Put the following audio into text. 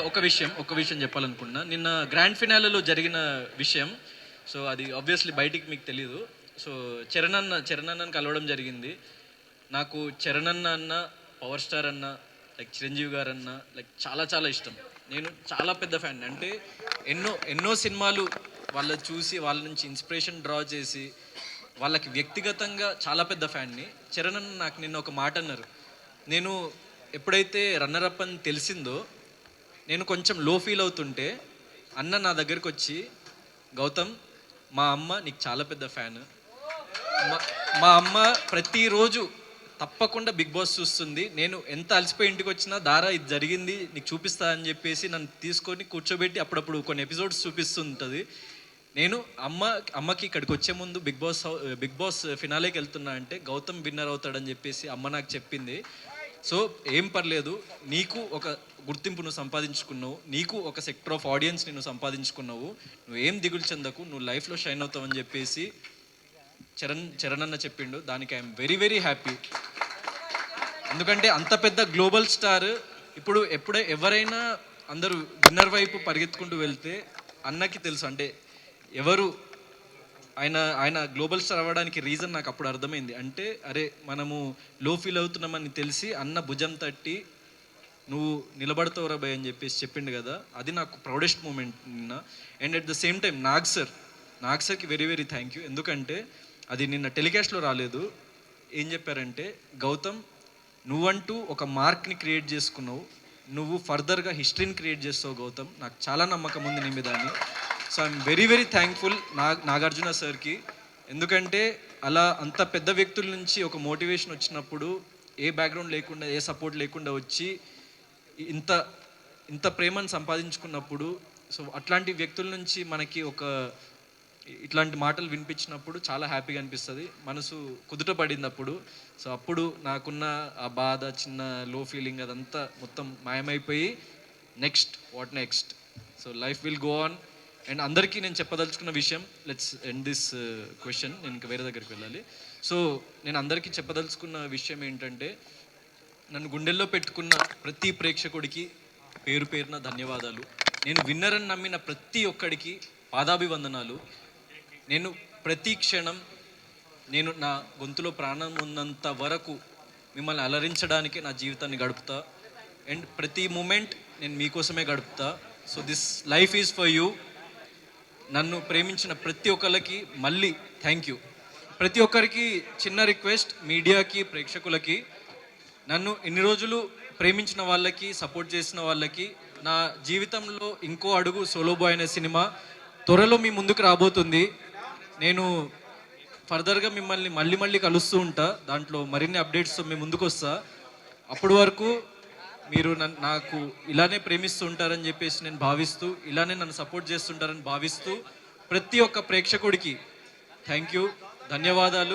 ఒక విషయం ఒక విషయం చెప్పాలనుకున్నా నిన్న గ్రాండ్ ఫినాలలో జరిగిన విషయం సో అది ఆబ్వియస్లీ బయటికి మీకు తెలియదు సో చరణ్ అన్న చరణ్ కలవడం జరిగింది. నాకు చరణ్ అన్న అన్న పవర్ స్టార్ అన్న లైక్ చిరంజీవి గారు అన్న లైక్ చాలా చాలా ఇష్టం. నేను చాలా పెద్ద ఫ్యాన్ అంటే ఎన్నో ఎన్నో సినిమాలు వాళ్ళ చూసి వాళ్ళ నుంచి ఇన్స్పిరేషన్ డ్రా చేసి వాళ్ళకి వ్యక్తిగతంగా చాలా పెద్ద ఫ్యాన్ని చరణ్ అన్న నాకు నిన్న ఒక మాట అన్నారు. నేను ఎప్పుడైతే రన్నర్ అప్ అని తెలిసిందో నేను కొంచెం లో ఫీల్ అవుతుంటే అన్న నా దగ్గరికి వచ్చి గౌతమ్ మా అమ్మ నీకు చాలా పెద్ద ఫ్యాన్ మా- అమ్మ ప్రతిరోజు తప్పకుండా బిగ్ బాస్ చూస్తుంది. నేను ఎంత అలసిపోయి ఇంటికి వచ్చినా దారా ఇది జరిగింది నీకు చూపిస్తా అని చెప్పేసి నన్ను తీసుకొని కూర్చోబెట్టి అప్పుడప్పుడు కొన్ని ఎపిసోడ్స్ చూపిస్తుంటుంది. నేను అమ్మ అమ్మకి ఇక్కడికి వచ్చే ముందు బిగ్ బాస్ బిగ్ బాస్ ఫినాలేకి వెళ్తున్నా అంటే గౌతమ్ విన్నర్ అవుతాడని చెప్పేసి అమ్మ నాకు చెప్పింది. సో ఏం పర్లేదు. నీకు ఒక గుర్తింపు నువ్వు సంపాదించుకున్నావు. నీకు ఒక సెక్టర్ ఆఫ్ ఆడియన్స్ నువ్వు సంపాదించుకున్నావు. నువ్వు ఏం దిగులు చెందకు నువ్వు లైఫ్లో షైన్ అవుతావని చెప్పేసి చరణ్ చరణ్ అన్న చెప్పిండు. దానికి ఐఎమ్ వెరీ వెరీ హ్యాపీ ఎందుకంటే అంత పెద్ద గ్లోబల్ స్టార్ ఇప్పుడు ఎప్పుడే ఎవరైనా అందరూ విన్నర్ వైపు పరిగెత్తుకుంటూ వెళ్తే అన్నకి తెలుసు. అంటే ఎవరు ఆయన ఆయన గ్లోబల్ స్టార్ అవ్వడానికి రీజన్ నాకు అప్పుడు అర్థమైంది. అంటే అరే మనము లో ఫీల్ అవుతున్నామని తెలిసి అన్న భుజం తట్టి నువ్వు నిలబడతావురా భయ్ అని చెప్పేసి చెప్పిండు కదా. అది నాకు ప్రౌడెస్ట్ మూమెంట్ నిన్న. And at the same time Nag sir Nag సార్కి వెరీ వెరీ థ్యాంక్ యూ ఎందుకంటే అది నిన్న టెలికాస్ట్లో రాలేదు. ఏం చెప్పారంటే గౌతమ్ నువ్వంటూ ఒక మార్క్ని క్రియేట్ చేసుకున్నావు. నువ్వు ఫర్దర్గా హిస్టరీని క్రియేట్ చేస్తావు గౌతమ్. నాకు చాలా నమ్మకం ఉంది నీ మీద అని. So I'm very very thankful నా నాగార్జున సార్కి. ఎందుకంటే అలా అంత పెద్ద వ్యక్తుల నుంచి ఒక మోటివేషన్ వచ్చినప్పుడు ఏ బ్యాక్గ్రౌండ్ లేకుండా ఏ సపోర్ట్ లేకుండా వచ్చి ఇంత ఇంత ప్రేమను సంపాదించుకున్నప్పుడు సో అట్లాంటి వ్యక్తుల నుంచి మనకి ఒక ఇట్లాంటి మాటలు వినిపించినప్పుడు చాలా హ్యాపీగా అనిపిస్తుంది. మనసు కుదుట పడింది అప్పుడు సో అప్పుడు నాకున్న ఆ బాధ చిన్న లో ఫీలింగ్ అదంతా మొత్తం మాయమైపోయి next what next so life will go on and అందరికీ నేను చెప్పదలుచుకున్న విషయం లెట్స్ ఎండ్ దిస్ క్వశ్చన్ నేను ఇంకా వేరే దగ్గరికి వెళ్ళాలి. సో నేను అందరికీ చెప్పదలుచుకున్న విషయం ఏంటంటే నన్ను గుండెల్లో పెట్టుకున్న ప్రతి ప్రేక్షకుడికి పేరు పేరున ధన్యవాదాలు. నేను విన్నర్ అని నమ్మిన ప్రతి ఒక్కడికి పాదాభివందనాలు. నేను ప్రతి క్షణం నేను నా గొంతులో ప్రాణం ఉన్నంత వరకు మిమ్మల్ని అలరించడానికి నా జీవితాన్ని గడుపుతా. అండ్ ప్రతి మూమెంట్ నేను మీకోసమే గడుపుతా. So this life is for you నన్ను ప్రేమించిన ప్రతి ఒక్కరికి మళ్ళీ థ్యాంక్ యూ ప్రతి ఒక్కరికి చిన్న రిక్వెస్ట్ మీడియాకి ప్రేక్షకులకి. నన్ను ఇన్ని రోజులు ప్రేమించిన వాళ్ళకి సపోర్ట్ చేసిన వాళ్ళకి నా జీవితంలో ఇంకో అడుగు సోలో బాయ్ అనే సినిమా త్వరలో మీ ముందుకు రాబోతుంది. నేను ఫర్దర్గా మిమ్మల్ని మళ్ళీ మళ్ళీ కలుస్తూ ఉంటా. దాంట్లో మరిన్ని అప్డేట్స్తో మీ ముందుకు వస్తా అప్పటి వరకు మీరు నాకు ఇలానే ప్రేమిస్తుంటారని చెప్పేసి నేను భావిస్తూ ఇలానే నన్ను సపోర్ట్ చేస్తుంటారని భావిస్తూ ప్రతి ఒక్క ప్రేక్షకుడికి థ్యాంక్ యూ ధన్యవాదాలు.